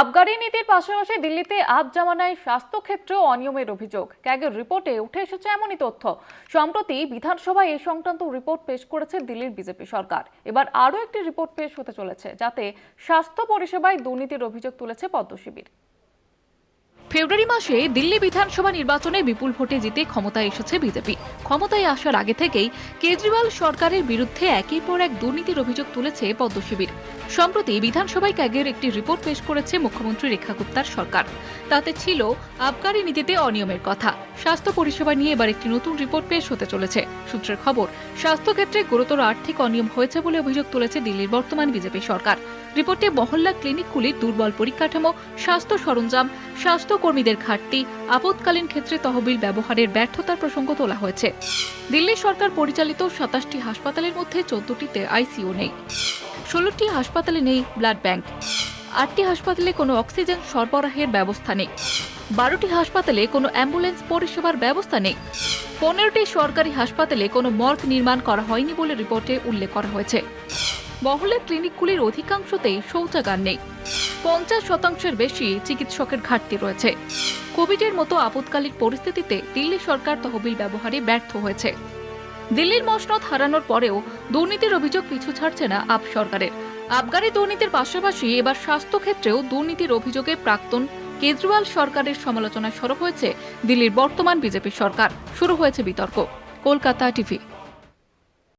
আবগারি নীতির পাশাপাশি দিল্লিতে আপ জামানায় স্বাস্থ্যক্ষেত্রে অনিয়মের অভিযোগ। ক্যাগের রিপোর্টে উঠে এসেছে এমনই তথ্য। সম্প্রতি বিধানসভায় এই সংক্রান্ত রিপোর্ট পেশ করেছে দিল্লির বিজেপি সরকার। এবার আরও একটি রিপোর্ট পেশ হতে চলেছে, যাতে স্বাস্থ্য পরিষেবায় দুর্নীতির অভিযোগ তুলেছে পদ্ম শিবির ফেব্রুয়ারি মাসে দিল্লি বিধানসভা নির্বাচনে বিপুল ভোটে জিতে ক্ষমতায় এসেছে বিজেপি। ক্ষমতায় আসার আগে থেকেই কেজরিওয়াল সরকারের বিরুদ্ধে একের পর এক দুর্নীতির অভিযোগ তুলেছে পদ্ম শিবির সম্প্রতি বিধানসভায় ক্যাগের একটি রিপোর্ট পেশ করেছে মুখ্যমন্ত্রী রেখা গুপ্তার সরকার। তাতে ছিল আবগারি নীতিতে অনিয়মের কথা। স্বাস্থ্য পরিষেবা নিয়ে এবার একটি নতুন রিপোর্ট পেশ হতে চলেছে। সূত্রের খবর, স্বাস্থ্যক্ষেত্রে গুরুতর আর্থিক অনিয়ম হয়েছে বলে অভিযোগ তুলেছে দিল্লির বর্তমান বিজেপি সরকার। রিপোর্টে মহল্লা ক্লিনিকগুলির দুর্বল পরিকাঠামো, স্বাস্থ্য সরঞ্জাম স্বাস্থ্যকর্মীদের ঘাটতি আপৎকালীন ক্ষেত্রে তহবিল ব্যবহারের ব্যর্থতার প্রসঙ্গ তোলা হয়েছে। দিল্লি সরকার পরিচালিত সাতাশটি হাসপাতালের মধ্যে চোদ্দটিতে আইসিইউ নেই। ষোলোটি হাসপাতালে নেই ব্লাড ব্যাংক। আটটি হাসপাতালে কোনো অক্সিজেন সরবরাহের ব্যবস্থা নেই। বারোটি হাসপাতালে কোনো অ্যাম্বুলেন্স পরিষেবার ব্যবস্থা নেই। পনেরোটি সরকারি হাসপাতালে কোনো মর্গ নির্মাণ করা হয়নি বলে রিপোর্টে উল্লেখ করা হয়েছে। মহলের ক্লিনিকগুলির অধিকাংশতেই শৌচাগার নেই। পঞ্চাশ শতাংশের বেশি চিকিৎসকের ঘাটতি রয়েছে। কোভিডের মতো আপৎকালীন পরিস্থিতিতে দিল্লি সরকার তহবিল ব্যবহারে ব্যর্থ হয়েছে। দিল্লির মসনদ হারানোর পরেও দুর্নীতির অভিযোগ পিছু ছাড়ছে না আপ সরকারের। আবগারি দুর্নীতির পাশাপাশি এবার স্বাস্থ্যক্ষেত্রেও দুর্নীতির অভিযোগে প্রাক্তন কেজরিওয়াল সরকারের সমালোচনায় সরব হয়েছে দিল্লির বর্তমান বিজেপি সরকার। শুরু হয়েছে বিতর্ক। কলকাতা টিভি।